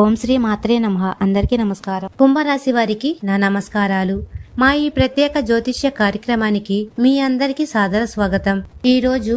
ఓం శ్రీ మాత్రే నమ. అందరికీ నమస్కారం. కుంభరాశి వారికి నా నమస్కారాలు. మా ఈ ప్రత్యేక జ్యోతిష్య కార్యక్రమానికి మీ అందరికీ సాదర స్వాగతం. ఈ రోజు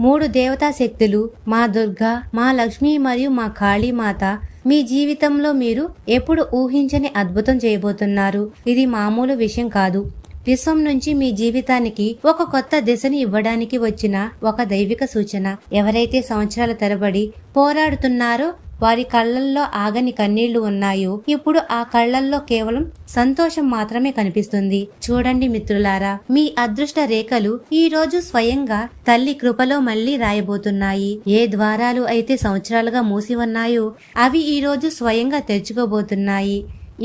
మూడు దేవతా శక్తులు మా దుర్గా మా లక్ష్మి మరియు మా కాళీమాత మీ జీవితంలో మీరు ఎప్పుడు ఊహించని అద్భుతం చేయబోతున్నారు. ఇది మామూలు విషయం కాదు. విశ్వం నుంచి మీ జీవితానికి ఒక కొత్త దిశని ఇవ్వడానికి వచ్చిన ఒక దైవిక సూచన. ఎవరైతే సంవత్సరాల తరబడి పోరాడుతున్నారో వారి కళ్ళల్లో ఆగని కన్నీళ్ళు ఉన్నాయో. ఇప్పుడు ఆ కళ్ళల్లో కేవలం సంతోషం మాత్రమే కనిపిస్తుంది. చూడండి మిత్రులారా మీ అదృష్ట రేఖలు ఈ రోజు స్వయంగా తల్లి కృపలో మళ్ళీ రాయబోతున్నాయి. ఏ ద్వారాలు అయితే సంవత్సరాలుగా మూసి ఉన్నాయో అవి ఈ రోజు స్వయంగా తెరుచుకోబోతున్నాయి.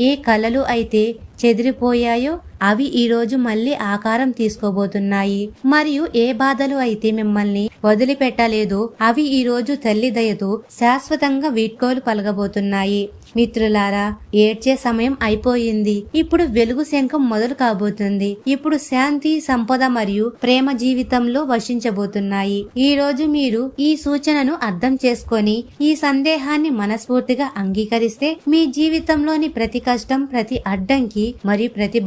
ఏ కళలు అయితే చెదిరిపోయాయో అవి ఈ రోజు మళ్ళీ ఆకారం తీసుకోబోతున్నాయి. మరియు ఏ బాధలు అయితే మిమ్మల్ని వదిలిపెట్టలేదు అవి ఈ రోజు తల్లి దయతో శాశ్వతంగా వీడ్కోలు పలగబోతున్నాయి మిత్రులారా ఏడ్చే సమయం అయిపోయింది. ఇప్పుడు వెలుగు శంఖం మొదలు కాబోతుంది. ఇప్పుడు శాంతి సంపద మరియు ప్రేమ జీవితంలో వశించబోతున్నాయి. ఈ రోజు మీరు ఈ సూచనను అర్థం చేసుకొని ఈ సందేహాన్ని మనస్ఫూర్తిగా అంగీకరిస్తే మీ జీవితంలోని ప్రతి కష్టం ప్రతి అడ్డంకి మరియు ప్రతి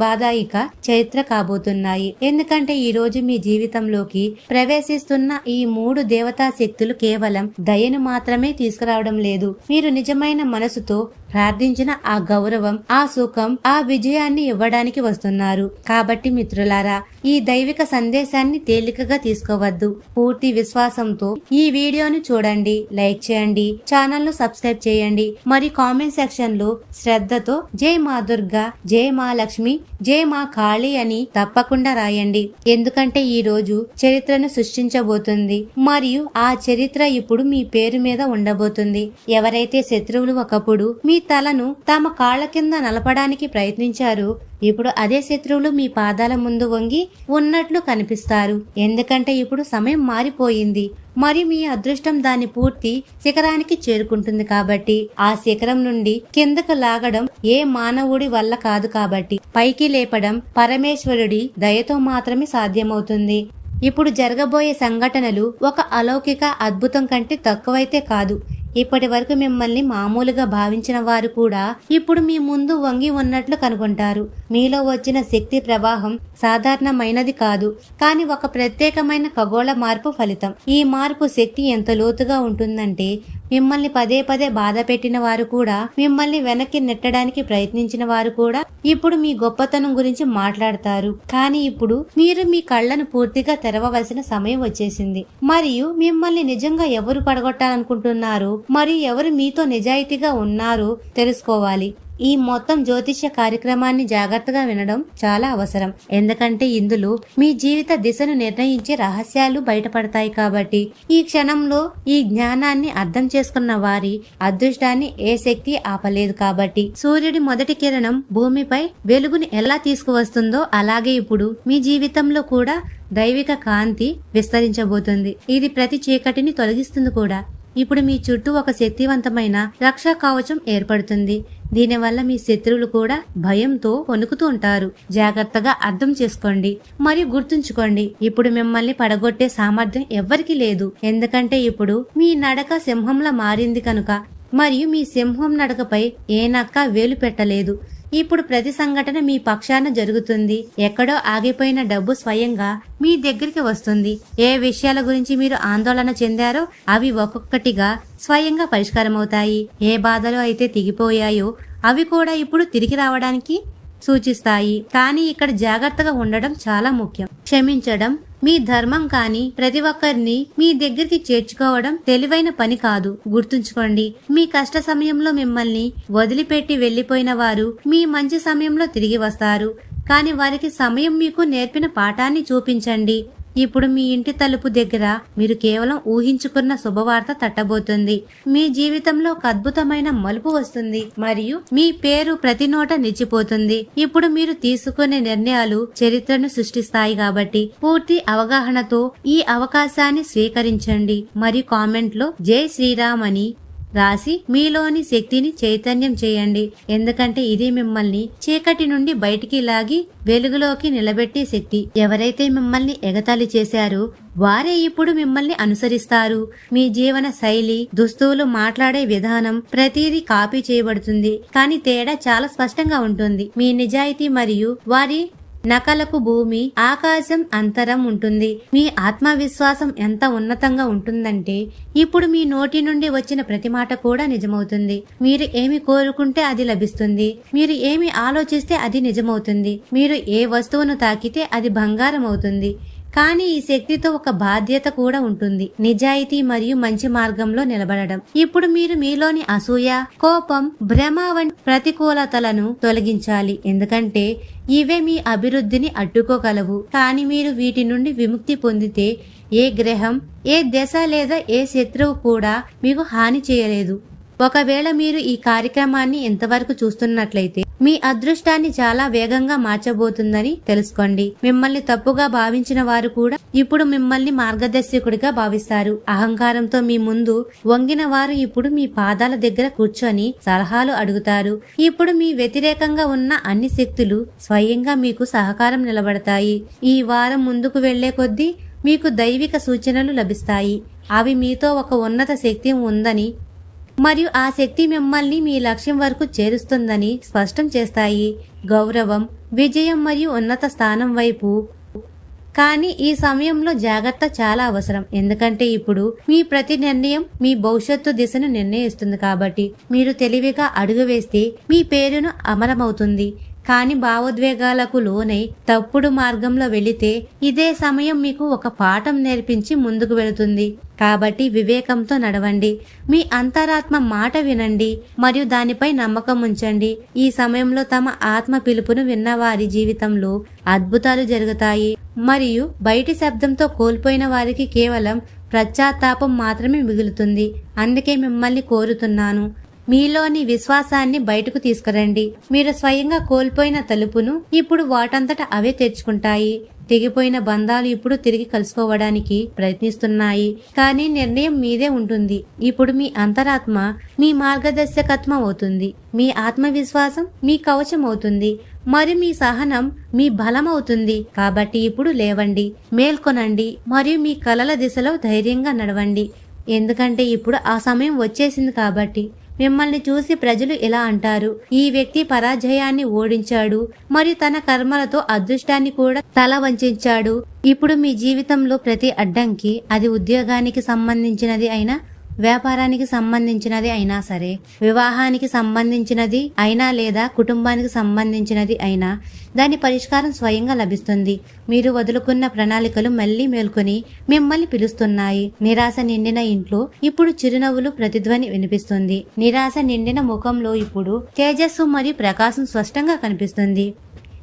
ఇక చరిత్ర కాబోతున్నాయి. ఎందుకంటే ఈ రోజు మీ జీవితంలోకి ప్రవేశిస్తున్న ఈ మూడు దేవతా శక్తులు కేవలం దయను మాత్రమే తీసుకురావడం లేదు. మీరు నిజమైన మనసుతో ప్రార్థించిన ఆ గౌరవం ఆ సుఖం ఆ విజయాన్ని ఇవ్వడానికి వస్తున్నారు. కాబట్టి మిత్రులారా ఈ దైవిక సందేశాన్ని తేలికగా తీసుకోవద్దు. పూర్తి విశ్వాసంతో ఈ వీడియోను చూడండి లైక్ చేయండి ఛానల్ను సబ్స్క్రైబ్ చేయండి. మరి కామెంట్ సెక్షన్లో శ్రద్ధతో జై మా దుర్గా జై మా లక్ష్మి జై మా కాళీ అని తప్పకుండా రాయండి. ఎందుకంటే ఈ రోజు చరిత్రను సృష్టించబోతుంది. మరియు ఆ చరిత్ర ఇప్పుడు మీ పేరు మీద ఉండబోతుంది. ఎవరైతే శత్రువులు ఒకప్పుడు మీ తలను తమ కాళ్ళ కింద నలపడానికి ప్రయత్నించారు ఇప్పుడు అదే శత్రువులు మీ పాదాల ముందు వంగి ఉన్నట్లు కనిపిస్తారు. ఎందుకంటే ఇప్పుడు సమయం మారిపోయింది. మరి మీ అదృష్టం దాని పూర్తి శిఖరానికి చేరుకుంటుంది కాబట్టి ఆ శిఖరం నుండి కిందకు లాగడం ఏ మానవుడి వల్ల కాదు కాబట్టి పైకి లేపడం పరమేశ్వరుడి దయతో మాత్రమే సాధ్యమవుతుంది. ఇప్పుడు జరగబోయే సంఘటనలు ఒక అలౌకిక అద్భుతం కంటే తక్కువైతే కాదు. ఇప్పటి వరకు మిమ్మల్ని మామూలుగా భావించిన వారు కూడా ఇప్పుడు మీ ముందు వంగి ఉన్నట్లు కనుగొంటారు. మీలో వచ్చిన శక్తి ప్రవాహం సాధారణమైనది కాదు కానీ ఒక ప్రత్యేకమైన ఖగోళ మార్పు ఫలితం. ఈ మార్పు శక్తి ఎంత లోతుగా ఉంటుందంటే మిమ్మల్ని పదే పదే బాధ పెట్టిన వారు కూడా మిమ్మల్ని వెనక్కి నెట్టడానికి ప్రయత్నించిన వారు కూడా ఇప్పుడు మీ గొప్పతనం గురించి మాట్లాడతారు. కానీ ఇప్పుడు మీరు మీ కళ్ళను పూర్తిగా తెరవవలసిన సమయం వచ్చేసింది. మరియు మిమ్మల్ని నిజంగా ఎవరు పడగొట్టాలనుకుంటున్నారు మరియు ఎవరు మీతో నిజాయితీగా ఉన్నారో తెలుసుకోవాలి. ఈ మొత్తం జ్యోతిష్య కార్యక్రమాన్ని జాగ్రత్తగా వినడం చాలా అవసరం. ఎందుకంటే ఇందులో మీ జీవిత దిశను నిర్ణయించే రహస్యాలు బయటపడతాయి కాబట్టి. ఈ క్షణంలో ఈ జ్ఞానాన్ని అర్థం చేసుకున్న వారి అదృష్టాన్ని ఏ శక్తి ఆపలేదు కాబట్టి. సూర్యుడి మొదటి కిరణం భూమిపై వెలుగుని ఎలా తీసుకువస్తుందో అలాగే ఇప్పుడు మీ జీవితంలో కూడా దైవిక కాంతి విస్తరించబోతుంది. ఇది ప్రతి చీకటిని తొలగిస్తుంది కూడా. ఇప్పుడు మీ చుట్టూ ఒక శక్తివంతమైన రక్షా కవచం ఏర్పడుతుంది. దీనివల్ల మీ శత్రువులు కూడా భయంతో వణుకుతూ ఉంటారు. జాగ్రత్తగా అర్థం చేసుకోండి. మరియు గుర్తుంచుకోండి ఇప్పుడు మిమ్మల్ని పడగొట్టే సామర్థ్యం ఎవ్వరికీ లేదు. ఎందుకంటే ఇప్పుడు మీ నడక సింహంలా మారింది కనుక మరియు మీ సింహం నడకపై ఏ నక్క వేలు పెట్టలేదు. ఇప్పుడు ప్రతి సంఘటన మీ పక్షాన జరుగుతుంది. ఎక్కడో ఆగిపోయిన డబ్బు స్వయంగా మీ దగ్గరికి వస్తుంది. ఏ విషయాల గురించి మీరు ఆందోళన చెందారో అవి ఒక్కొక్కటిగా స్వయంగా పరిష్కారమవుతాయి. ఏ బాధలు అయితే తిగిపోయాయో అవి కూడా ఇప్పుడు తిరిగి రావడానికి సూచిస్తాయి. కానీ ఇక్కడ జాగ్రత్తగా ఉండడం చాలా ముఖ్యం. క్షమించడం మీ ధర్మం కానీ ప్రతి ఒక్కరిని మీ దగ్గరికి చేర్చుకోవడం తెలివైన పని కాదు. గుర్తుంచుకోండి మీ కష్ట సమయంలో మిమ్మల్ని వదిలిపెట్టి వెళ్ళిపోయిన వారు మీ మంచి సమయంలో తిరిగి వస్తారు. కానీ వారికి సమయం మీకు నేర్పిన పాఠాన్ని చూపించండి. ఇప్పుడు మీ ఇంటి తలుపు దగ్గర మీరు కేవలం ఊహించుకున్న శుభవార్త తట్టబోతుంది. మీ జీవితంలో ఒక అద్భుతమైన మలుపు వస్తుంది మరియు మీ పేరు ప్రతి నోట నిలిచిపోతుంది. ఇప్పుడు మీరు తీసుకునే నిర్ణయాలు చరిత్రను సృష్టిస్తాయి కాబట్టి పూర్తి అవగాహనతో ఈ అవకాశాన్ని స్వీకరించండి. మరియు కామెంట్లో జై శ్రీరామ్ అని రాసి మీలోని శక్తిని చైతన్యం చేయండి. ఎందుకంటే ఇది మిమ్మల్ని చీకటి నుండి బయటికి లాగి వెలుగులోకి నిలబెట్టే శక్తి. ఎవరైతే మిమ్మల్ని ఎగతాళి చేశారో వారే ఇప్పుడు మిమ్మల్ని అనుసరిస్తారు. మీ జీవన శైలి దుస్తువులు మాట్లాడే విధానం ప్రతిదీ కాపీ చేయబడుతుంది. కానీ తేడా చాలా స్పష్టంగా ఉంటుంది. మీ నిజాయితీ మరియు వారి నకలకు భూమి ఆకాశం అంతరం ఉంటుంది. మీ ఆత్మవిశ్వాసం ఎంత ఉన్నతంగా ఉంటుందంటే ఇప్పుడు మీ నోటి నుండి వచ్చిన ప్రతి మాట కూడా నిజమవుతుంది. మీరు ఏమి కోరుకుంటే అది లభిస్తుంది. మీరు ఏమి ఆలోచిస్తే అది నిజమవుతుంది. మీరు ఏ వస్తువును తాకితే అది బంగారం అవుతుంది కానీ ఈ శక్తితో ఒక బాధ్యత కూడా ఉంటుంది. నిజాయితీ మరియు మంచి మార్గంలో నిలబడడం. ఇప్పుడు మీరు మీలోని అసూయ కోపం భ్రమ వంటి ప్రతికూలతలను తొలగించాలి. ఎందుకంటే ఇవే మీ అభివృద్ధిని అడ్డుకోగలవు. కానీ మీరు వీటి నుండి విముక్తి పొందితే ఏ గ్రహం ఏ దశ లేదా ఏ శత్రువు కూడా మీకు హాని చేయలేదు. ఒకవేళ మీరు ఈ కార్యక్రమాన్ని ఎంతవరకు చూస్తున్నట్లయితే మీ అదృష్టాన్ని చాలా వేగంగా మార్చబోతుందని తెలుసుకోండి. మిమ్మల్ని తప్పుగా భావించిన వారు కూడా ఇప్పుడు మిమ్మల్ని మార్గదర్శకుడిగా భావిస్తారు. అహంకారంతో మీ ముందు వంగిన వారు ఇప్పుడు మీ పాదాల దగ్గర కూర్చొని సలహాలు అడుగుతారు. ఇప్పుడు మీ వ్యతిరేకంగా ఉన్న అన్ని శక్తులు స్వయంగా మీకు సహకారం నిలబడతాయి. ఈ వారం ముందుకు వెళ్ళే కొద్దీ మీకు దైవిక సూచనలు లభిస్తాయి. అవి మీతో ఒక ఉన్నత శక్తి ఉందని మరియు ఆ శక్తి మిమ్మల్ని మీ లక్ష్యం వరకు చేరుస్తుందని స్పష్టం చేస్తాయి. గౌరవం విజయం మరియు ఉన్నత స్థానం వైపు. కానీ ఈ సమయంలో జాగ్రత్త చాలా అవసరం. ఎందుకంటే ఇప్పుడు మీ ప్రతి నిర్ణయం మీ భవిష్యత్తు దిశను నిర్ణయిస్తుంది కాబట్టి మీరు తెలివిగా అడుగు వేస్తే మీ పేరును అమరమవుతుంది కానీ భావోద్వేగాలకు లోనై తప్పుడు మార్గంలో వెళితే ఇదే సమయం మీకు ఒక పాఠం నేర్పించి ముందుకు వెళుతుంది. కాబట్టి వివేకంతో నడవండి. మీ అంతరాత్మ మాట వినండి మరియు దానిపై నమ్మకం ఉంచండి. ఈ సమయంలో తమ ఆత్మ పిలుపును విన్నవారి జీవితంలో అద్భుతాలు జరుగుతాయి. మరియు బయటి శబ్దంతో కోల్పోయిన వారికి కేవలం పశ్చాత్తాపం మాత్రమే మిగులుతుంది. అందుకే మిమ్మల్ని కోరుతున్నాను. మీలోని విశ్వాసాన్ని బయటకు తీసుకురండి. మీరు స్వయంగా కోల్పోయిన తలుపును ఇప్పుడు వాటంతట అవే తెచ్చుకుంటాయి తెగిపోయిన బంధాలు ఇప్పుడు తిరిగి కలుసుకోవడానికి ప్రయత్నిస్తున్నాయి. కానీ నిర్ణయం మీదే ఉంటుంది. ఇప్పుడు మీ అంతరాత్మ మీ మార్గదర్శకత్వం అవుతుంది. మీ ఆత్మవిశ్వాసం మీ కవచం అవుతుంది. మరి మీ సహనం మీ బలం అవుతుంది. కాబట్టి ఇప్పుడు లేవండి. మేల్కొనండి. మరియు మీ కలల దిశలో ధైర్యంగా నడవండి. ఎందుకంటే ఇప్పుడు ఆ సమయం వచ్చేసింది కాబట్టి. మిమ్మల్ని చూసి ప్రజలు ఇలా అంటారు. ఈ వ్యక్తి పరాజయాన్ని ఓడించాడు. మరియు తన కర్మలతో అదృష్టాన్ని కూడా తల వంచాడు. ఇప్పుడు మీ జీవితంలో ప్రతి అడ్డంకి అది ఉద్యోగానికి సంబంధించినది అయినా వ్యాపారానికి సంబంధించినది అయినా సరే వివాహానికి సంబంధించినది అయినా లేదా కుటుంబానికి సంబంధించినది అయినా దాని పరిష్కారం స్వయంగా లభిస్తుంది. మీరు వదులుకున్న ప్రణాళికలు మళ్ళీ మేల్కొని మిమ్మల్ని పిలుస్తున్నాయి. నిరాశ నిండిన ఇంట్లో ఇప్పుడు చిరునవ్వులు ప్రతిధ్వని వినిపిస్తుంది. నిరాశ నిండిన ముఖంలో ఇప్పుడు తేజస్సు మరియు ప్రకాశం స్పష్టంగా కనిపిస్తుంది.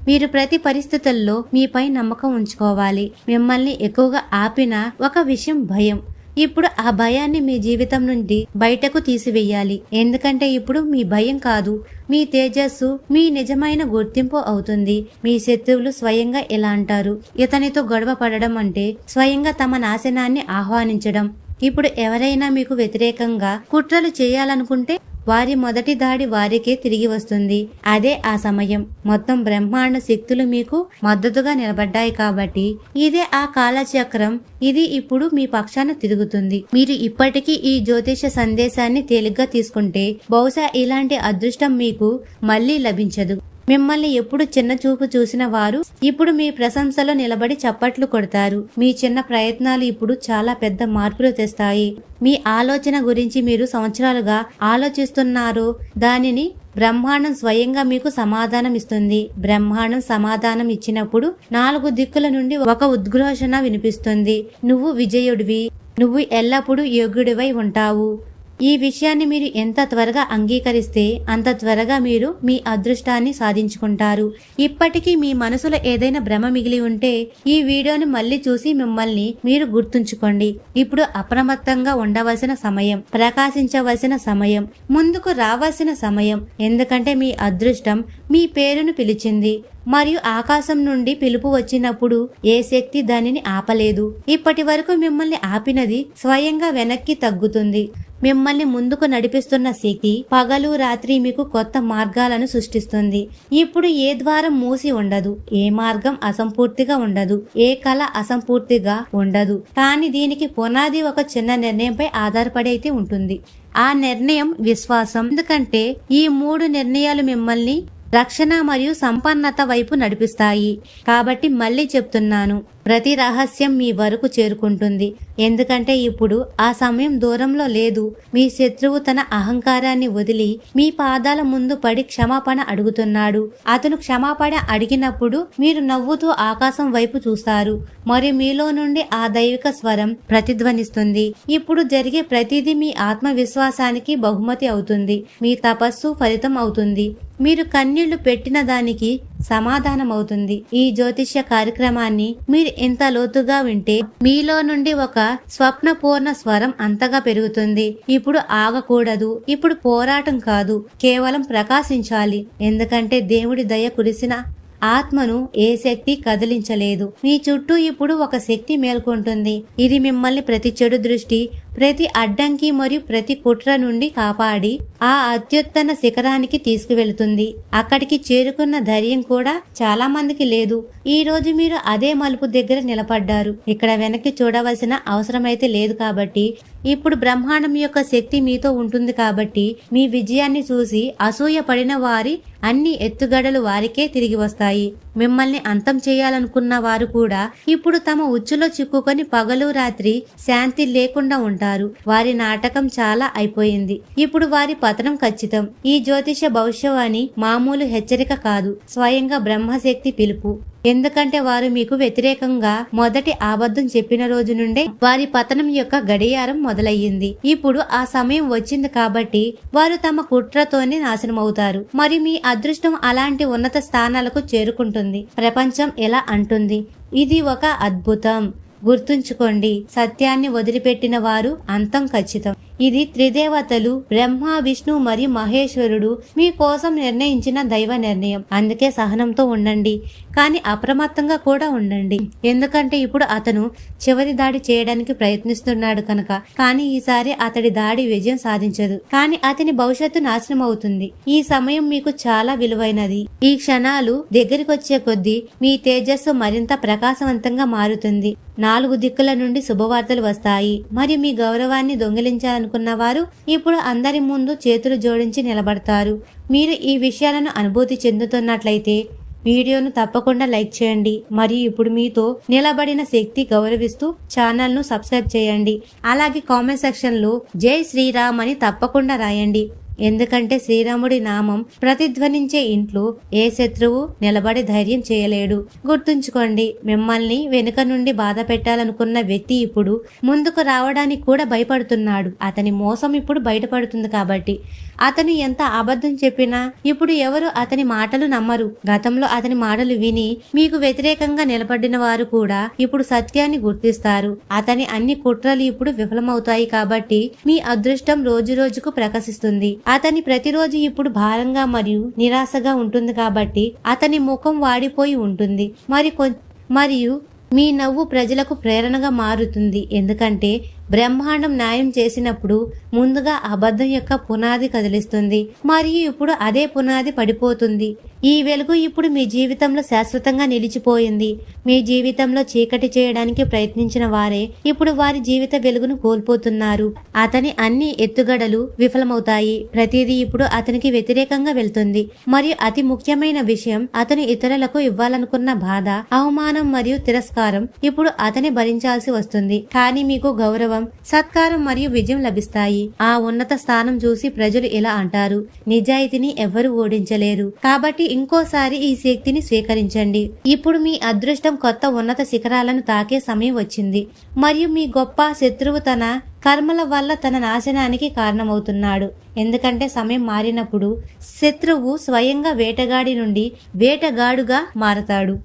మీరు ప్రతి పరిస్థితుల్లో మీపై నమ్మకం ఉంచుకోవాలి. మిమ్మల్ని ఎక్కువగా ఆపిన ఒక విషయం భయం. ఇప్పుడు ఆ భయాన్ని మీ జీవితం నుండి బయటకు తీసివేయాలి. ఎందుకంటే ఇప్పుడు మీ భయం కాదు మీ తేజస్సు మీ నిజమైన గుర్తింపు అవుతుంది. మీ శత్రువులు స్వయంగా ఎలా అంటారు? ఇతనితో గొడవ పడడం అంటే స్వయంగా తమ నాశనాన్ని ఆహ్వానించడం. ఇప్పుడు ఎవరైనా మీకు వ్యతిరేకంగా కుట్రలు చేయాలనుకుంటే వారి మొదటి దాడి వారికే తిరిగి వస్తుంది. అదే ఆ సమయం. మొత్తం బ్రహ్మాండ శక్తులు మీకు మద్దతుగా నిలబడ్డాయి కాబట్టి. ఇదే ఆ కాలచక్రం. ఇది ఇప్పుడు మీ పక్షాన తిరుగుతుంది. మీరు ఇప్పటికీ ఈ జ్యోతిష సందేశాన్ని తేలిగ్గా తీసుకుంటే బహుశా ఇలాంటి అదృష్టం మీకు మళ్ళీ లభించదు. మిమ్మల్ని ఎప్పుడు చిన్న చూపు చూసిన వారు ఇప్పుడు మీ ప్రశంసలో నిలబడి చప్పట్లు కొడతారు. మీ చిన్న ప్రయత్నాలు ఇప్పుడు చాలా పెద్ద మార్పులు తెస్తాయి. మీ ఆలోచన గురించి మీరు సంవత్సరాలుగా ఆలోచిస్తున్నారు దానిని బ్రహ్మాండం స్వయంగా మీకు సమాధానం ఇస్తుంది. బ్రహ్మాండం సమాధానం ఇచ్చినప్పుడు నాలుగు దిక్కుల నుండి ఒక ఉద్ఘోషణ వినిపిస్తుంది. నువ్వు విజయుడివి. నువ్వు ఎల్లప్పుడూ యోగ్యుడివై ఉంటావు. ఈ విషయాన్ని మీరు ఎంత త్వరగా అంగీకరిస్తే అంత త్వరగా మీరు మీ అదృష్టాన్ని సాధించుకుంటారు. ఇప్పటికీ మీ మనసులో ఏదైనా భ్రమ మిగిలి ఉంటే ఈ వీడియోని మళ్ళీ చూసి మిమ్మల్ని మీరు గుర్తుంచుకోండి. ఇప్పుడు అప్రమత్తంగా ఉండవలసిన సమయం ప్రకాశించవలసిన సమయం ముందుకు రావాల్సిన సమయం. ఎందుకంటే మీ అదృష్టం మీ పేరును పిలిచింది. మరియు ఆకాశం నుండి పిలుపు వచ్చినప్పుడు ఏ శక్తి దానిని ఆపలేదు. ఇప్పటి వరకు మిమ్మల్ని ఆపినది స్వయంగా వెనక్కి తగ్గుతుంది. మిమ్మల్ని ముందుకు నడిపిస్తున్న శక్తి పగలు రాత్రి మీకు కొత్త మార్గాలను సృష్టిస్తుంది. ఇప్పుడు ఏ ద్వారం మూసి ఉండదు ఏ మార్గం అసంపూర్తిగా ఉండదు ఏ కళ అసంపూర్తిగా ఉండదు. కానీ దీనికి పునాది ఒక చిన్న నిర్ణయంపై ఆధారపడి అయితే ఉంటుంది. ఆ నిర్ణయం విశ్వాసం. ఎందుకంటే ఈ మూడు నిర్ణయాలు మిమ్మల్ని రక్షణ మరియు సంపన్నత వైపు నడిపిస్తాయి. కాబట్టి మళ్ళీ చెప్తున్నాను ప్రతి రహస్యం మీ వరకు చేరుకుంటుంది. ఎందుకంటే ఇప్పుడు ఆ సమయం దూరంలో లేదు. మీ శత్రువు తన అహంకారాన్ని వదిలి మీ పాదాల ముందు పడి క్షమాపణ అడుగుతున్నాడు. అతను క్షమాపణ అడిగినప్పుడు మీరు నవ్వుతూ ఆకాశం వైపు చూస్తారు. మరియు మీలో నుండి ఆ దైవిక స్వరం ప్రతిధ్వనిస్తుంది. ఇప్పుడు జరిగే ప్రతిదీ మీ ఆత్మవిశ్వాసానికి బహుమతి అవుతుంది. మీ తపస్సు ఫలితం అవుతుంది. మీరు కన్నీళ్ళు పెట్టిన దానికి సమాధానం అవుతుంది ఈ జ్యోతిష్య కార్యక్రమాన్ని మీరు ఎంత లోతుగా వింటే మీలో నుండి ఒక స్వప్నపూర్ణ స్వరం అంతగా పెరుగుతుంది. ఇప్పుడు ఆగకూడదు. ఇప్పుడు పోరాటం కాదు. కేవలం ప్రకాశించాలి. ఎందుకంటే దేవుడి దయ కురిసిన ఆత్మను ఏ శక్తి కదిలించలేదు. మీ చుట్టూ ఇప్పుడు ఒక శక్తి మేల్కొంటుంది. ఇది మిమ్మల్ని ప్రతి చెడు దృష్టి ప్రతి అడ్డంకి మరియు ప్రతి కుట్ర నుండి కాపాడి ఆ అత్యుత్తన శిఖరానికి తీసుకువెళుతుంది. అక్కడికి చేరుకున్న ధైర్యం కూడా చాలా మందికి లేదు. ఈ రోజు మీరు అదే మలుపు దగ్గర నిలబడ్డారు. ఇక్కడ వెనక్కి చూడవలసిన అవసరమైతే లేదు కాబట్టి ఇప్పుడు బ్రహ్మాండం యొక్క శక్తి మీతో ఉంటుంది కాబట్టి మీ విజయాన్ని చూసి అసూయ పడిన వారి అన్ని ఎత్తుగడలు వారికే తిరిగి వస్తాయి. మిమ్మల్ని అంతం చేయాలనుకున్న వారు కూడా ఇప్పుడు తమ ఉచ్చులో చిక్కుకొని పగలు రాత్రి శాంతి లేకుండా ఉంటారు. వారి నాటకం చాలా అయిపోయింది. ఇప్పుడు వారి పతనం ఖచ్చితం. ఈ జ్యోతిష భవిష్యవాణి మామూలు హెచ్చరిక కాదు. స్వయంగా బ్రహ్మశక్తి పిలుపు. ఎందుకంటే వారు మీకు వ్యతిరేకంగా మొదటి ఆబద్ధం చెప్పిన రోజు నుండే వారి పతనం యొక్క గడియారం మొదలయ్యింది. ఇప్పుడు ఆ సమయం వచ్చింది కాబట్టి వారు తమ కుట్రతోనే నాశనమవుతారు. మరి మీ అదృష్టం అలాంటి ఉన్నత స్థానాలకు చేరుకుంటుంది. ప్రపంచం ఎలా అంటుంది? ఇది ఒక అద్భుతం. గుర్తుంచుకోండి సత్యాన్ని వదిలిపెట్టిన వారు అంతం ఖచ్చితం. ఇది త్రిదేవతలు బ్రహ్మ విష్ణు మరియు మహేశ్వరుడు మీ కోసం నిర్ణయించిన దైవ నిర్ణయం. అందుకే సహనంతో ఉండండి. కానీ అప్రమత్తంగా కూడా ఉండండి. ఎందుకంటే ఇప్పుడు అతను చివరి దాడి చేయడానికి ప్రయత్నిస్తున్నాడు కనుక. కానీ ఈసారి అతడి దాడి విజయం సాధించదు. కానీ అతని భవిష్యత్తు నాశనం అవుతుంది. ఈ సమయం మీకు చాలా విలువైనది. ఈ క్షణాలు దగ్గరికి వచ్చే కొద్దీ మీ తేజస్సు మరింత ప్రకాశవంతంగా మారుతుంది. నాలుగు దిక్కుల నుండి శుభవార్తలు వస్తాయి. మరియు మీ గౌరవాన్ని అనుకున్న వారు ఇప్పుడు అందరి ముందు చేతులు జోడించి నిలబడతారు. మీరు ఈ విషయాలను అనుభూతి చెందుతున్నట్లయితే వీడియోను తప్పకుండా లైక్ చేయండి. మరియు ఇప్పుడు మీతో నిలబడిన శక్తి గౌరవిస్తూ ఛానల్ను సబ్స్క్రైబ్ చేయండి. అలాగే కామెంట్ సెక్షన్లో జై శ్రీరామ్ అని తప్పకుండా రాయండి. ఎందుకంటే శ్రీరాముడి నామం ప్రతిధ్వనించే ఇంట్లో ఏ శత్రువు నిలబడి ధైర్యం చేయలేడు. గుర్తుంచుకోండి మిమ్మల్ని వెనుక నుండి బాధ పెట్టాలనుకున్న వ్యక్తి ఇప్పుడు ముందుకు రావడానికి కూడా భయపడుతున్నాడు. అతని మోసం ఇప్పుడు బయటపడుతుంది కాబట్టి. అతను ఎంత అబద్ధం చెప్పినా ఇప్పుడు ఎవరు అతని మాటలు నమ్మరు. గతంలో అతని మాటలు విని మీకు వ్యతిరేకంగా నిలబడిన వారు కూడా ఇప్పుడు సత్యాన్ని గుర్తిస్తారు. అతని అన్ని కుట్రలు ఇప్పుడు విఫలమవుతాయి కాబట్టి మీ అదృష్టం రోజు రోజుకు ప్రకాశిస్తుంది. అతని ప్రతిరోజు ఇప్పుడు భారంగా మరియు నిరాశగా ఉంటుంది కాబట్టి అతని ముఖం వాడిపోయి ఉంటుంది. మరి కొ- మరియు మీ నవ్వు ప్రజలకు ప్రేరణగా మారుతుంది. ఎందుకంటే బ్రహ్మాండం న్యాయం చేసినప్పుడు ముందుగా అబద్ధం యొక్క పునాది కదిలిస్తుంది. మరియు ఇప్పుడు అదే పునాది పడిపోతుంది. ఈ వెలుగు ఇప్పుడు మీ జీవితంలో శాశ్వతంగా నిలిచిపోయింది. మీ జీవితంలో చీకటి చేయడానికి ప్రయత్నించిన వారే ఇప్పుడు వారి జీవిత వెలుగును కోల్పోతున్నారు. అతని అన్ని ఎత్తుగడలు విఫలమవుతాయి. ప్రతిదీ ఇప్పుడు అతనికి వ్యతిరేకంగా వెళ్తుంది. మరియు అతి ముఖ్యమైన విషయం అతను ఇతరులకు ఇవ్వాలనుకున్న బాధ అవమానం మరియు తిరస్కారం ఇప్పుడు అతని భరించాల్సి వస్తుంది. కానీ మీకు గౌరవం సత్కారం మరియు విజయం లభిస్తాయి. ఆ ఉన్నత స్థానం చూసి ప్రజలు ఇలా అంటారు నిజాయితీని ఎవరు ఓడించలేరు. కాబట్టి ఇంకోసారి ఈ శక్తిని స్వీకరించండి. ఇప్పుడు మీ అదృష్టం కొత్త ఉన్నత శిఖరాలను తాకే సమయం వచ్చింది. మరియు మీ గొప్ప శత్రువు తన కర్మల వల్ల తన నాశనానికి కారణమవుతున్నాడు. ఎందుకంటే సమయం మారినప్పుడు శత్రువు స్వయంగా వేటగాడి నుండి వేటగాడుగా మారతాడు.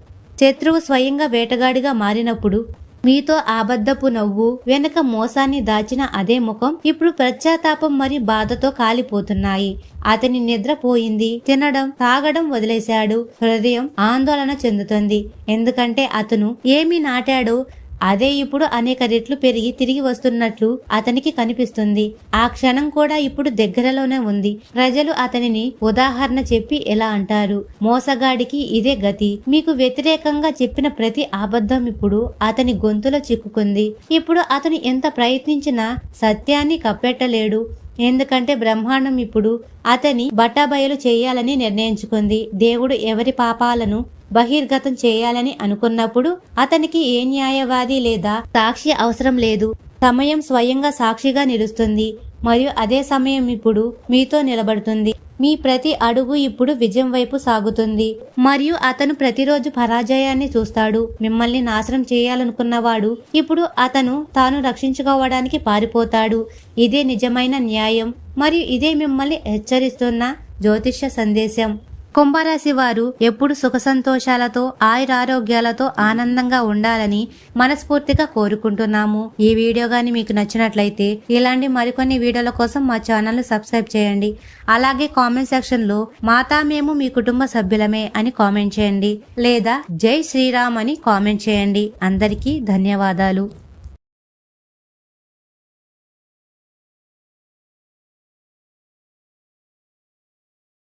శత్రువు స్వయంగా వేటగాడిగా మారినప్పుడు మీతో అబద్ధపు నవ్వు వెనుక మోసాన్ని దాచిన అదే ముఖం ఇప్పుడు పశ్చాత్తాపం మరి బాధతో కాలిపోతున్నాయి. అతని నిద్రపోయింది తినడం తాగడం వదిలేశాడు. హృదయం ఆందోళన చెందుతుంది. ఎందుకంటే అతను ఏమి నాటాడో అదే ఇప్పుడు అనేక రెట్లు పెరిగి తిరిగి వస్తున్నట్లు అతనికి కనిపిస్తుంది. ఆ క్షణం కూడా ఇప్పుడు దగ్గరలోనే ఉంది. ప్రజలు అతనిని ఉదాహరణ చెప్పి ఎలా అంటారు? మోసగాడికి ఇదే గతి. మీకు వ్యతిరేకంగా చెప్పిన ప్రతి అబద్ధం ఇప్పుడు అతని గొంతులో చిక్కుకుంది. ఇప్పుడు అతను ఎంత ప్రయత్నించినా సత్యాన్ని కప్పెట్టలేడు. ఎందుకంటే బ్రహ్మాండం ఇప్పుడు అతని బట్టాబయలు చేయాలని నిర్ణయించుకుంది. దేవుడు ఎవరి పాపాలను బహిర్గతం చేయాలని అనుకున్నప్పుడు అతనికి ఏ న్యాయవాది లేదా సాక్షి అవసరం లేదు. సమయం స్వయంగా సాక్షిగా నిలుస్తుంది. మరియు అదే సమయం ఇప్పుడు మీతో నిలబడుతుంది. మీ ప్రతి అడుగు ఇప్పుడు విజయం వైపు సాగుతుంది. మరియు అతను ప్రతిరోజు పరాజయాన్ని చూస్తాడు. మిమ్మల్ని నాశనం చేయాలనుకున్నవాడు ఇప్పుడు అతను తాను రక్షించుకోవడానికి పారిపోతాడు. ఇదే నిజమైన న్యాయం. మరియు ఇదే మిమ్మల్ని హెచ్చరిస్తున్న జ్యోతిష్య సందేశం. కుంభరాశి వారు ఎప్పుడు సుఖ సంతోషాలతో ఆయురారోగ్యాలతో ఆనందంగా ఉండాలని మనస్ఫూర్తిగా కోరుకుంటున్నాము. ఈ వీడియో గాని మీకు నచ్చినట్లయితే ఇలాంటి మరికొన్ని వీడియోల కోసం మా ఛానల్ను సబ్స్క్రైబ్ చేయండి. అలాగే కామెంట్ సెక్షన్లో మాతా మేము మీ కుటుంబ సభ్యులమే అని కామెంట్ చేయండి. లేదా జై శ్రీరామ్ అని కామెంట్ చేయండి. అందరికీ ధన్యవాదాలు.